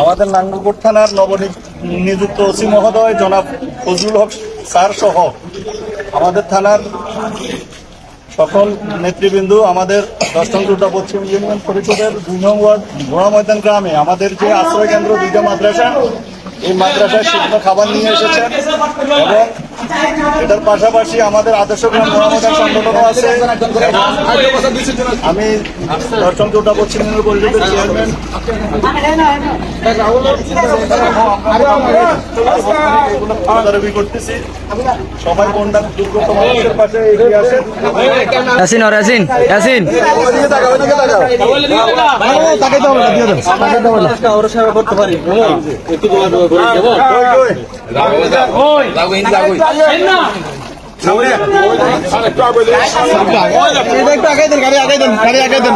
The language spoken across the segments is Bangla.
আমাদের নাঙ্গলকোট থানার নবনিযুক্ত ওসি মহোদয় জনাব ফজলুল হক স্যার সহ আমাদের থানার সকল নেতৃবৃন্দ, আমাদের দশ টুটা পশ্চিম ইউনিয়ন পরিষদের দুই নং ওয়ার্ড ঘোড়া ময়দান গ্রামে আমাদের যে আশ্রয় কেন্দ্র, দুইটা মাদ্রাসা, এই মাদ্রাসায় শুকনো খাবার নিয়ে এসেছেন এবং এটার পাশাপাশি আমাদের আদর্শ গ্রাম ময়দান সংগঠনও আছে আমি দশম চৌটা পশ্চিম পরিষদের চেয়ারম্যান সবাই কোনটা দুর্গত মানুষের পাশে এগিয়ে আসেন ইয়াসিন আর ইয়াসিন ইয়াসিন একটু আগে দেন গাড়ি আগে দেন গাড়ি আগে দেন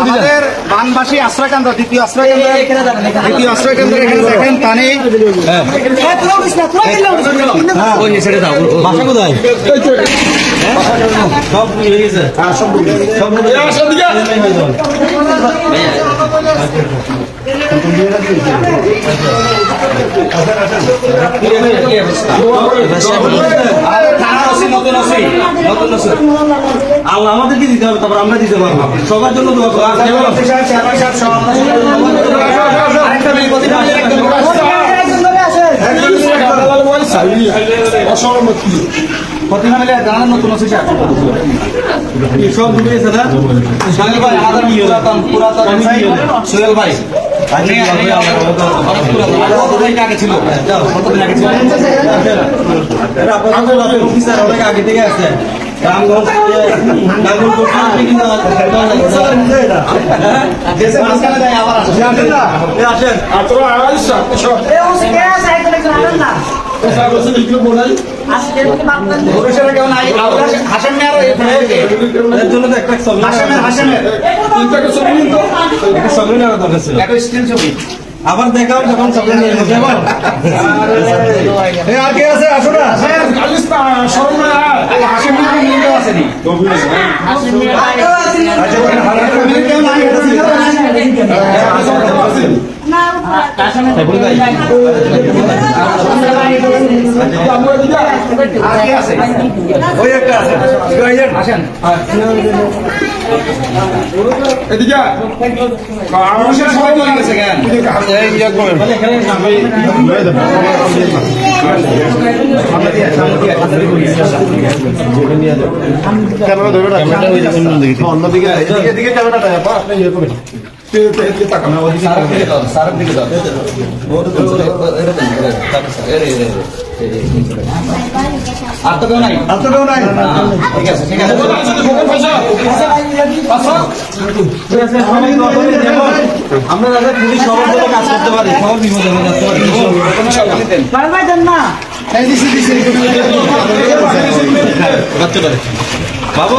আমাদের বানবাসী আশ্রয় দ্বিতীয় আশ্রয় কেন্দ্র দ্বিতীয় আশ্রয় কেন্দ্র এখানে দেখেন পানি বাসা কোথায় আল্লাহ আমাদেরকে দিতে হবে, তারপর আমরা দিতে পারব। সবার জন্য দোয়া করো। আর কেবল প্রতিমা মিলে? জানার নতুন আছে সব ঢুকে গেছে না? সাহেল ভাই আমাদের পুরাতন, সোহেল ভাই। অনেক আগে ছিল আগে থেকে আছে নাই। হাসেন আবার দেখাও যখন ছবি নিয়ে নেবে আর কে আছে আসো না আসেনি কেউ নাই আর কে আছে ওই একটা আছে আসেন এদিকে পুরুষের সবাই চলে গেছে কেন ক্যামেরা ধরে অন্যদিকে এদিকে এদিকে ক্যামেরাটা ইয়ে আর তো কেউ নাই আর তো কেউ নাই ঠিক আছে ঠিক আছে আমরা যাতে পুলিশ সবার জন্য কাজ করতে পারি সবার বিপদে ভাই বাবু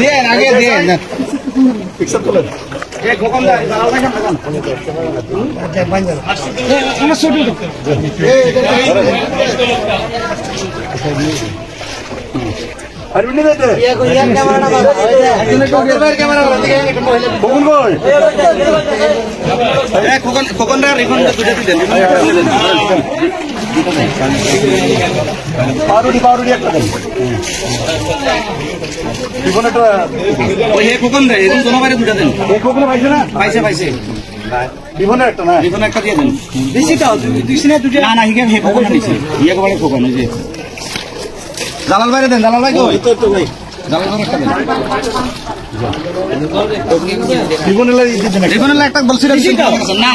দেন আগে দেন ছোট খোকন খোকন রিফান্ড দুটো পাউরুটি পাউরুটি একটা দেন। জীবন একটা ওই হে খোকন রে এরকম জনবারে দুটো দেন। এই কখনো পাইছে না? পাইছে পাইছে। জীবনের একটা না? রিফান্ড একটা দিয়ে দেন। বেশি তো দুই সিনে দুটো না না হিগে হে খোকন নিছে। ইয়ে খোকন ওই যে। জালাল ভাই দেন জালাল ভাই কই তো তো ভাই একটা বলছি না